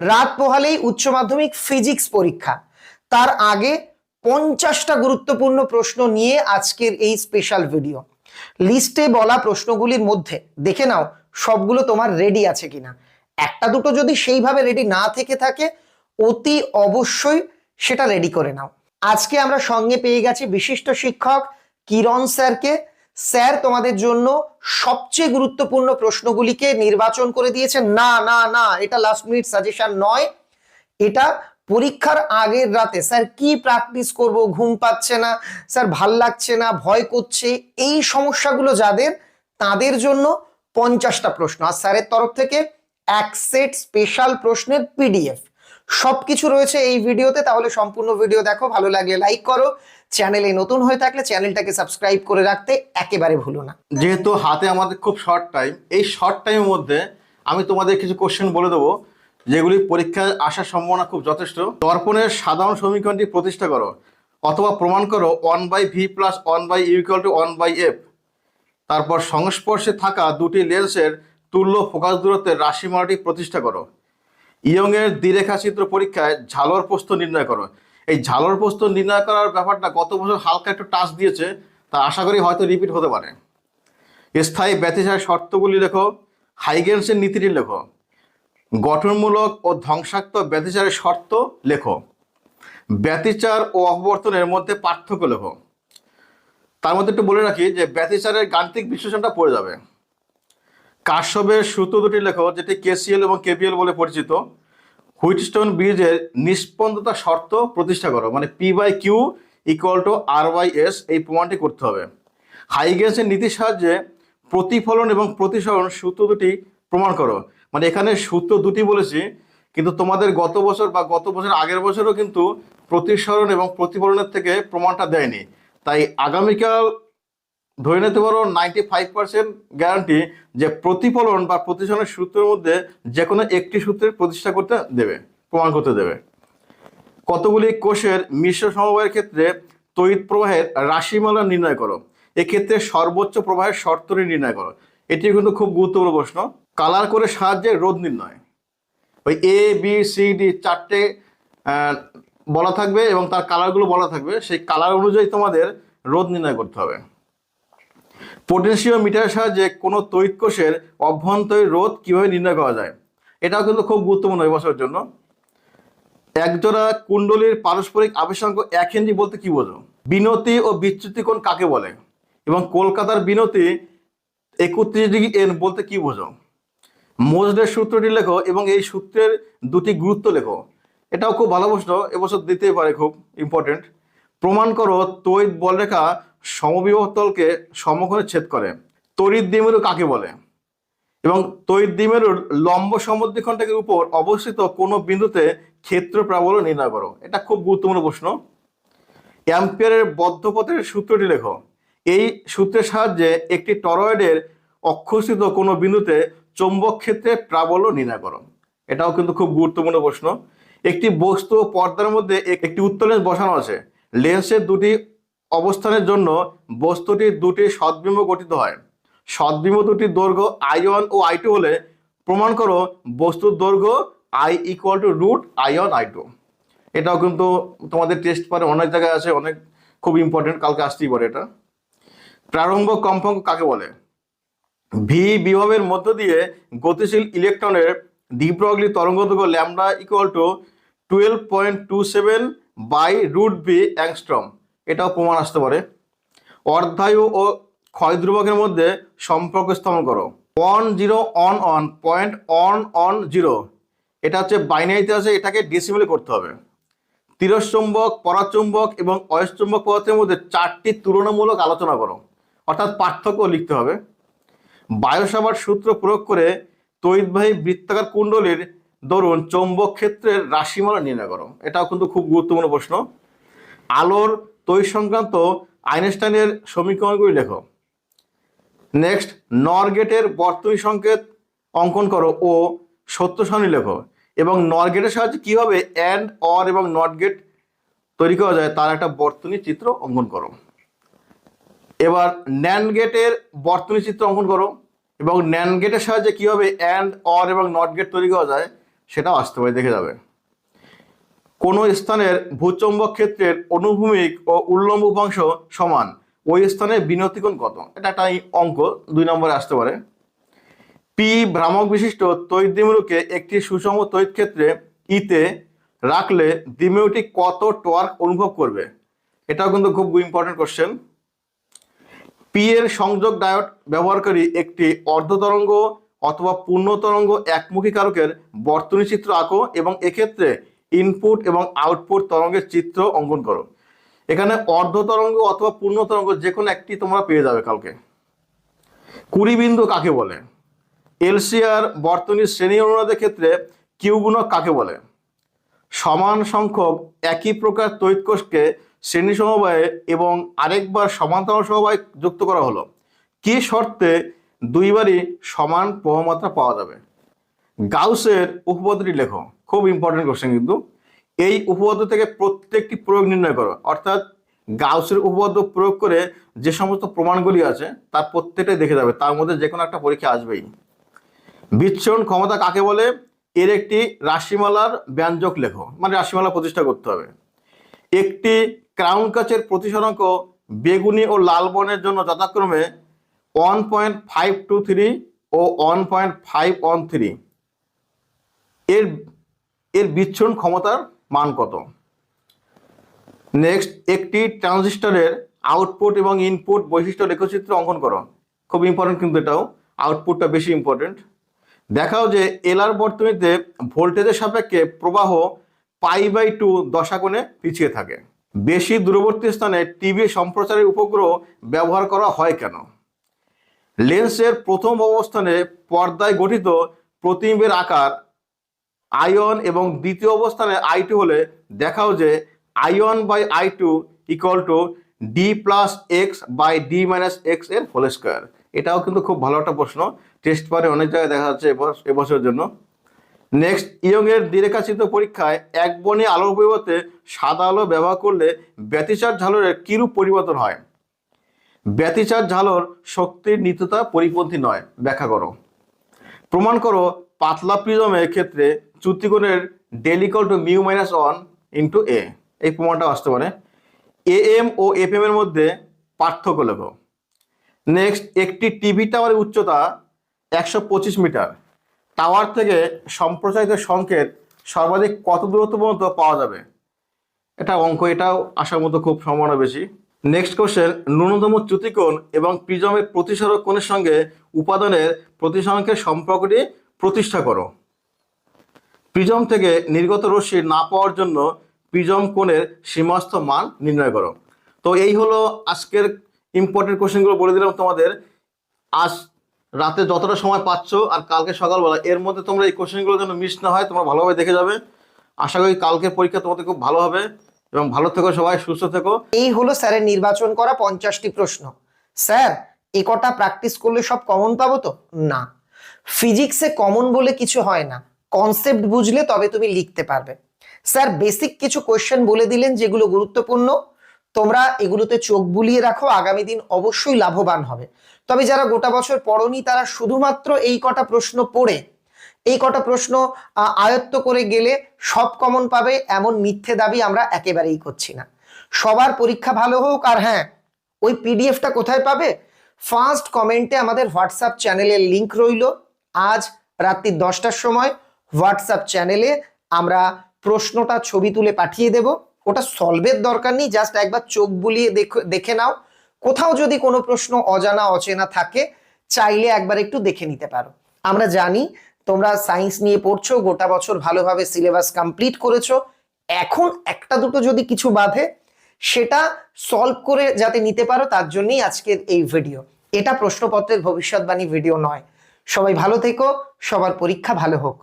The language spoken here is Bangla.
রাত পোহালেই উচ্চ মাধ্যমিক ফিজিক্স পরীক্ষা। তার আগে পঞ্চাশটা গুরুত্বপূর্ণ প্রশ্ন নিয়ে আজকের এই স্পেশাল ভিডিও লিস্টে বলা প্রশ্নগুলির মধ্যে, দেখে নাও সবগুলো তোমার রেডি আছে কিনা। একটা দুটো যদি সেইভাবে রেডি না থেকে থাকে, অতি অবশ্যই সেটা রেডি করে নাও। আজকে আমরা সঙ্গে পেয়ে গেছি বিশিষ্ট শিক্ষক কিরণ স্যারকে। স্যার, তোমাদের জন্য সবচেয়ে গুরুত্বপূর্ণ প্রশ্নগুলিকে নির্বাচন করে দিয়েছে না না না, এটা লাস্ট মিনিট সাজেশন নয়। এটা পরীক্ষার আগের রাতে। স্যার, কি প্র্যাকটিস করব? ঘুম পাচ্ছে না। স্যার, ভালো লাগছে না, ভয় করছে। এই সমস্যাগুলো যাদের, তাদের জন্য পঞ্চাশটা প্রশ্ন। আর স্যারের তরফ থেকে এক সেট স্পেশাল প্রশ্নের পিডিএফ সবকিছু রয়েছে এই ভিডিওতে তাহলে সম্পূর্ণ ভিডিও দেখো। ভালো লাগলে লাইক করো। চ্যানেলে নতুন হয়ে থাকলে চ্যানেলটাকে সাবস্ক্রাইব করে রাখতে একেবারে ভুলো না। যেহেতু হাতে আমাদের খুব শর্ট টাইম এই শর্ট টাইমের মধ্যে আমি তোমাদের কিছু কোশ্চেন বলে দেবো, যেগুলি পরীক্ষায় আসার সম্ভাবনা খুব যথেষ্ট। দর্পণের সাধারণ সমীকরণটি প্রতিষ্ঠা করো, অথবা প্রমাণ করো one by V plus one by equal to one by F তারপর সংস্পর্শে থাকা দুটি লেন্সের তুল্য ফোকাস দূরত্বের রাশিমালাটি প্রতিষ্ঠা করো। ইয়ংয়ের দ্বিরেখা চিত্র পরীক্ষায় ঝালর প্রস্থ নির্ণয় করো। এই ঝালর প্রস্থ নির্ণয় করার ব্যাপারটা গত বছর হালকা একটু টাচ দিয়েছে, তা আশা করি হয়তো রিপিট হতে পারে। স্থায়ী ব্যতিসার শর্তগুলি লেখো হাইগেন্সের নীতিটি লেখো, গঠনমূলক ও ধ্বংসাত্মক ব্যতিচারের শর্ত লেখো, ব্যতিচার ও অপবর্তনের মধ্যে পার্থক্য লেখো। তার মধ্যে একটু বলে রাখি যে ব্যতিচারের গাণিতিক বিশ্লেষণটা পড়ে যাবে। কাশ্যপের সূত্র দুটি লেখো, যেটি কেসিএল এবং কেপিএল বলে পরিচিত। হুইটস্টোন ব্রিজের নিষ্পন্দতা শর্ত প্রতিষ্ঠা করো মানে P by Q equal to R by S এই প্রমাণটি করতে হবে। হাইগেন্সের নীতির সাহায্যে প্রতিফলন এবং প্রতিসরণ সূত্র দুটি প্রমাণ করো। মানে এখানে সূত্র দুটি বলেছি, কিন্তু তোমাদের গত বছর বা গত বছর আগের বছরও কিন্তু প্রতিসরণ এবং প্রতিফলনের থেকে প্রমাণটা দেয়নি। তাই আগামীকাল ধরে নিতে পারো নাইনটি ফাইভ পার্সেন্ট গ্যারান্টি যে প্রতিফলন বা প্রতিসরণের সূত্রের মধ্যে যে কোনো একটি সূত্রের প্রতিষ্ঠা করতে দেবে, প্রমাণ করতে দেবে। কতগুলি কোষের মিশ্র সমবায়ের ক্ষেত্রে তড়িৎ প্রবাহের রাশিমালা নির্ণয় করো। এক্ষেত্রে সর্বোচ্চ প্রবাহের শর্তটি নির্ণয় করো। এটি কিন্তু খুব গুরুত্বপূর্ণ প্রশ্ন। কালার করে সাহায্যে রোধ নির্ণয়। ওই এ বি সি ডি চারটে বলা থাকবে এবং তার কালারগুলো বলা থাকবে। সেই কালার অনুযায়ী তোমাদের রোধ নির্ণয় করতে হবে। পোটেনশিওমিটারের সাহায্যে কোনো তড়িৎ কোষের অভ্যন্তরীণ রোধ কীভাবে নির্ণয় করা যায়? এটাও কিন্তু খুব গুরুত্বপূর্ণ এই বছরের জন্য। একজোড়া কুণ্ডলীর পারস্পরিক আবেশাঙ্ক এক হেনরি বলতে কি বোঝো? বিনতি ও বিচ্যুতি কোণ কাকে বলে? এবং কলকাতার বিনতি একত্রিশ ডিগ্রি এন বলতে কি বোঝো? মোজডের সূত্রটি লেখো এবং এই সূত্রের দুটি গুরুত্ব লেখো। এটাও খুব ভালো প্রশ্ন এবছর দিতেই পারে খুব ইম্পর্টেন্ট প্রমাণ করো, তড়িৎ বলরেখা সমবিভক্তলকে সমকোণে ছেদ করে। তড়িৎ দ্বিমেরু কাকে বলে? এবং তড়িৎ দ্বিমেরুর লম্ব সমদ্বিখণ্ডকের উপর অবস্থিত কোনো বিন্দুতে ক্ষেত্র প্রাবল্য নির্ণয় করো? এটা খুব গুরুত্বপূর্ণ প্রশ্ন। অ্যাম্পিয়ারের বদ্ধপথের সূত্রটি লেখো। এই সূত্রের সাহায্যে একটি টরয়েডের অক্ষস্থিত কোনো বিন্দুতে চৌম্বক ক্ষেত্রে প্রাবল্য নির্ণয় করো। এটাও কিন্তু খুব গুরুত্বপূর্ণ প্রশ্ন। একটি বস্তু পর্দার মধ্যে একটি উত্তর লেন্স বসানো আছে। লেন্সের দুটি অবস্থানের জন্য বস্তুটির দুটি সদ্বিম্ব গঠিত হয়। সদ্বিম্ব দুটির দৈর্ঘ্য আই ওয়ান ও আই টু হলে প্রমাণ করো বস্তুর দৈর্ঘ্য I equal to root I one, I two. এটাও কিন্তু তোমাদের টেস্ট পারে অনেক জায়গায় আছে, অনেক খুব ইম্পর্টেন্ট কালকে আসতেই পারে এটা। প্রারম্ভ কম্পাঙ্ক কাকে বলে? ভি বিভবের মধ্য দিয়ে গতিশীল ইলেকট্রনের দ্বিপ্রগলি তরঙ্গ দৈর্ঘ্য lambda equal to twelve point two seven by root B angstrom এটাও প্রমাণ আসতে পারে। অর্ধায়ু ও ক্ষয় ধ্রুবকের মধ্যে সম্পর্ক স্থাপন করো। One zero one one point one one zero এটা হচ্ছে বাইনারিতে আছে, এটাকে ডিসিমিলে করতে হবে। তিরস্চুম্বক পরাচুম্বক এবং অয়স্চুম্বক পদার্থের মধ্যে চারটি তুলনামূলক আলোচনা করো। অর্থাৎ পার্থক্য লিখতে হবে। বায়োসাভার সূত্র প্রয়োগ করে তড়িৎবাহী বৃত্তাকার কুণ্ডলীর দরুন চৌম্বক ক্ষেত্রের রাশিমালা নির্ণয় করো। এটাও কিন্তু খুব গুরুত্বপূর্ণ প্রশ্ন। আলোর তৈরি সংক্রান্ত আইনস্টাইনের সমীকরণগুলি লেখো। নেক্সট নর গেটের বর্তনী সংকেত অঙ্কন করো ও সত্য সারণী লেখো এবং নর গেটের সাহায্যে কীভাবে অ্যান্ড অর এবং নট গেট তৈরি করা যায় তার একটা বর্তনী চিত্র অঙ্কন করো। এবার ন্যান গেটের বর্তনী চিত্র অঙ্কন করো এবং ন্যান গেটের সাহায্যে কীভাবে অ্যান্ড অর এবং নট গেট তৈরি করা যায় সেটাও আসতে পারে দেখে যাবে। কোনো স্থানের ভূচম্বক ক্ষেত্রের অনুভূমিক ও উল্লম্ব উপাংশ সমান। ওই স্থানের বিনতিকোণ কত? এটা একটা অঙ্ক, দুই নম্বরে আসতে পারে। পি ভ্রামক বিশিষ্ট তৈত দ্বিমেরুকে একটি সুষম তৈত ক্ষেত্রে ইতে রাখলে দ্বিমেরুটি কত টর্ক অনুভব করবে? এটাও কিন্তু খুব ইম্পর্টেন্ট কোশ্চেন পি এর সংযোগ ডায়োড ব্যবহারকারী একটি অর্ধতরঙ্গ অথবা পূর্ণ তরঙ্গ একমুখী কারকের বর্তনী চিত্র আঁকো এবং এক্ষেত্রে ইনপুট এবং আউটপুট তরঙ্গের চিত্র অঙ্কন করো। এখানে অর্ধ তরঙ্গ অথবা পূর্ণ তরঙ্গ যে কোনো একটি তোমরা পেয়ে যাবে কালকে। কুড়ি বিন্দু কাকে বলে? এলসিআর বর্তনীর শ্রেণি অনুরোধের ক্ষেত্রে কিউ গুণক কাকে বলে? সমান সংখ্যক একই প্রকার তৈতকোষকে শ্রেণি সমবায়ে এবং আরেকবার সমান্তরাল সমবায় যুক্ত করা হলো। কি শর্তে দুইবারই সমান প্রবাহমাত্রা পাওয়া যাবে? গাউসের উপপাদ্যটি লেখো। খুব ইম্পর্টেন্ট কোশ্চেন কিন্তু। এই উপপাদ্য থেকে প্রত্যেকটি প্রয়োগ নির্ণয় করো। অর্থাৎ গাউসের উপপাদ্য প্রয়োগ করে যে সমস্ত প্রমাণগুলি আছে, তার প্রত্যেকটাই দেখে যাবে। তার মধ্যে যে কোনো একটা পরীক্ষা আসবেই। বিচ্ছরণ ক্ষমতা কাকে বলে? এর একটি রাশিমালার ব্যঞ্জক লেখো। মানে রাশিমালা প্রতিষ্ঠা করতে হবে। একটি ক্রাউন কাচের প্রতিসরাঙ্ক বেগুনি ও লাল বর্ণের জন্য যথাক্রমে one point five two three ও one point five one three এর এর বিচ্ছরণ ক্ষমতার মান কত? নেক্সট একটি ট্রানজিস্টরের আউটপুট এবং ইনপুট বৈশিষ্ট্য রেখচিত্র অঙ্কন করো। খুব ইম্পর্টেন্ট কিন্তু এটাও আউটপুটটা বেশি ইম্পর্টেন্ট দেখাও যে এলআর বর্তনীতে ভোল্টেজের সাপেক্ষে প্রবাহ পাই বাই টু দশাকোণে পিছিয়ে থাকে। বেশি দূরবর্তী স্থানে টিভি সম্প্রচারের উপগ্রহ ব্যবহার করা হয় কেন? লেন্সের প্রথম অবস্থানে পর্দায় গঠিত প্রতিবিম্বের আকার আইওয়ান এবং দ্বিতীয় অবস্থানে আই টু হলে দেখাও যে I one by I two equal to D plus X by D minus এক্সের হোল স্কোয়ার এটাও কিন্তু খুব ভালো একটা প্রশ্ন। টেস্ট পারে অনেক জায়গায় দেখা যাচ্ছে এবছ- এবছরের জন্য। নেক্সট ইয়ং এর দ্বিরেখাচিত্র পরীক্ষায় এক বনে আলোর পরিবর্তে সাদা আলো ব্যবহার করলে ব্যতিচার ঝালরের কিরূপ পরিবর্তন হয়? ব্যতিচার ঝালর শক্তির নিত্যতা পরিপন্থী নয়। ব্যাখ্যা করো। প্রমাণ করো, পাতলা প্রিজমের ক্ষেত্রে চ্যুতিকোণের ডেলিকল to mu minus one into A এই প্রমাণটা আসতে পারে। এ এম ও এফ এম এর মধ্যে পার্থক্য লেখো। নেক্সট একটি টিভি টাওয়ারের উচ্চতা একশো পঁচিশ মিটার। টাওয়ার থেকে সম্প্রচারিত সংকেত সর্বাধিক কত দূরত্ব পর্যন্ত পাওয়া যাবে? এটা অঙ্ক, এটাও আসার মতো খুব সম্ভাবনা বেশি। নেক্সট কোশ্চেন ন্যূনতম চ্যুতিকোণ এবং প্রিজমের প্রতিসরক কোণের সঙ্গে উপাদানের প্রতিসংখ্যের সম্পর্কটি প্রতিষ্ঠা করো। প্রিজম থেকে নির্গত রশ্মি না পাওয়ার জন্য প্রিজম কোণের সীমাস্থ মান নির্ণয় করো। তো এই হলো আজকের ইম্পর্টেন্ট কোশ্চেনগুলো বলে দিলাম তোমাদের। আজ রাতে যতটা সময় পাচ্ছ আর কালকে সকালবেলা, এর মধ্যে তোমরা এই কোশ্চেনগুলো যেন মিস না হয়, তোমরা ভালোভাবে দেখে যাবে। আশা করি কালকের পরীক্ষা তোমাদের খুব ভালো হবে এবং ভালো থেকো সবাই, সুস্থ থেকো। এই হলো স্যারের নির্বাচন করা পঞ্চাশটি প্রশ্ন। স্যার এ কটা প্র্যাকটিস করলে সব কমন পাবো তো? না। ফিজিক্সে কমন বলে কিছু হয় না। কনসেপ্ট বুঝলে তবে তুমি লিখতে পারবে। স্যার বেসিক কিছু কোয়েশ্চেন বলে দিলেন যেগুলো গুরুত্বপূর্ণ। তোমরা এগুলোতে চোখ বুলিয়ে রাখো, আগামী দিন অবশ্যই লাভবান হবে। তবে যারা গোটা বছর পড়নি, তারা শুধুমাত্র এই কটা প্রশ্ন পড়ে। এই কটা প্রশ্ন আয়ত্ত করে গেলে সব কমন পাবে, এমন মিথ্যে দাবি আমরা একেবারেই করছি না। সবার পরীক্ষা ভালো হোক, আর হ্যাঁ ওই পিডিএফটা কোথায় পাবে? ফার্স্ট কমেন্টে আমাদের হোয়াটসঅ্যাপ চ্যানেলের লিংক রইল। আজ রাত্রি দশটার সময় হোয়াটসঅ্যাপ চ্যানেলে আমরা প্রশ্নটা ছবি তুলে পাঠিয়ে দেব। ওটা সলভের দরকার নেই জাস্ট একবার চোখ বুলিয়ে দেখে নাও। কোথাও যদি কোনো প্রশ্ন অজানা, অচেনা থাকে, চাইলে একবার একটু দেখে নিতে পারো। আমরা জানি তোমরা সায়েন্স নিয়ে পড়ছো, গোটা বছর ভালোভাবে সিলেবাস কমপ্লিট করেছ। এখন একটা দুটো যদি কিছু বাধে সেটা সলভ করে যাতে নিতে পারো, তার জন্যই আজকের এই ভিডিও এটা প্রশ্নপত্রের ভবিষ্যৎবাণী ভিডিও নয়। সবাই ভালো থেকো, সবার পরীক্ষা ভালো হোক।